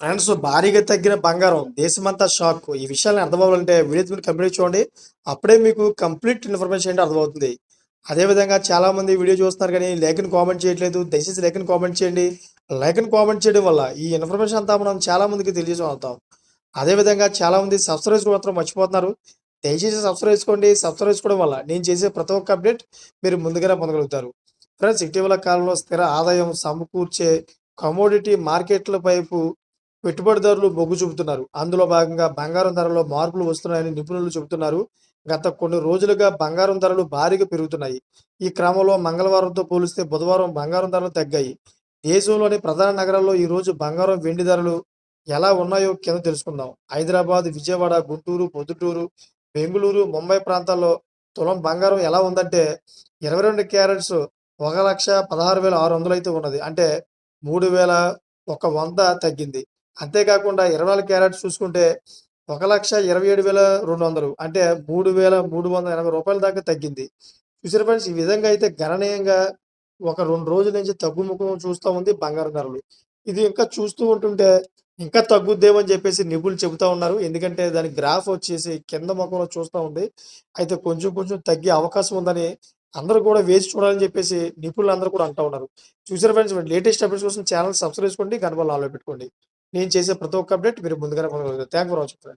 Friends భారీగా తగ్గిన బంగారం. దేశమంతా షాక్ ఈ విషయాన్ని అర్థమవ్వాలంటే వీడియో మీరు కంప్లీట్ చూడండి. అప్పుడే మీకు కంప్లీట్ ఇన్ఫర్మేషన్ ఏంటి అర్థమవుతుంది. అదేవిధంగా చాలామంది వీడియో చూస్తున్నారు కానీ లేఖను కామెంట్ చేయట్లేదు. దయచేసి లేఖను కామెంట్ చేయండి. లేఖను కామెంట్ చేయడం వల్ల ఈ ఇన్ఫర్మేషన్ అంతా మనం చాలామందికి తెలియజేస్తాం అదేవిధంగా చాలామంది సబ్స్క్రైబ్ మాత్రం మర్చిపోతున్నారు. దయచేసి సబ్స్క్రైబ్ చేసుకోండి. సబ్స్క్రైబ్ చేసుకోవడం వల్ల నేను చేసే ప్రతి ఒక్క అప్డేట్ మీరు ముందుగానే పొందగలుగుతారు. ఫ్రెండ్స్ ఇటీవల కాలంలో స్థిర ఆదాయం సమకూర్చే కమోడిటీ మార్కెట్ల వైపు పెట్టుబడిదారులు మొగ్గు చూపుతున్నారు. అందులో భాగంగా బంగారం ధరలో మార్పులు వస్తున్నాయని నిపుణులు చెబుతున్నారు. గత కొన్ని రోజులుగా బంగారం ధరలు భారీగా పెరుగుతున్నాయి. ఈ క్రమంలో మంగళవారంతో పోలిస్తే బుధవారం బంగారం ధరలు తగ్గాయి. దేశంలోని ప్రధాన నగరాల్లో ఈ రోజు బంగారం వెండి ధరలు ఎలా ఉన్నాయో కింద తెలుసుకుందాం. హైదరాబాద్ విజయవాడ గుంటూరు పొద్దుటూరు బెంగళూరు ముంబై ప్రాంతాల్లో తులం బంగారం ఎలా ఉందంటే ఇరవై రెండు క్యారెట్స్ ఒక లక్ష పదహారు వేల ఆరు వందలు అయితే ఉన్నది. అంటే మూడు వేల ఒక వంద తగ్గింది. అంతేకాకుండా ఇరవై నాలుగు క్యారెట్స్ చూసుకుంటే ఒక లక్ష ఇరవై ఏడు వేల రెండు వందలు అంటే మూడు వేల మూడు వందల ఎనభై రూపాయల దాకా తగ్గింది. చూసారు ఫ్రెండ్స్ ఈ విధంగా అయితే గణనీయంగా ఒక రెండు రోజుల నుంచి తగ్గుముఖం చూస్తూ ఉంది బంగారం ధరలు. ఇది ఇంకా చూస్తూ ఉంటుంటే ఇంకా తగ్గుద్దేమని చెప్పేసి నిపుణులు చెబుతా ఉన్నారు. ఎందుకంటే దాని గ్రాఫ్ వచ్చేసి కింద ముఖంలో చూస్తూ ఉంది. అయితే కొంచెం కొంచెం తగ్గే అవకాశం ఉందని అందరూ కూడా వేచి చూడాలని చెప్పేసి నిపుణులు అందరూ కూడా అంటూ ఉన్నారు. చూసారు ఫ్రెండ్స్ లేటెస్ట్ అప్డేట్స్ కోసం ఛానల్ సబ్స్క్రైబ్ చేసుకోండి గణపల్ ఆలో పెట్టుకోండి. నేను చేసే ప్రతి ఒక్క అప్డేట్ మీరు ముందుగానే పొందగలుగుతారు థ్యాంక్ ఫర్ వాచింగ్ ఫ్రెండ్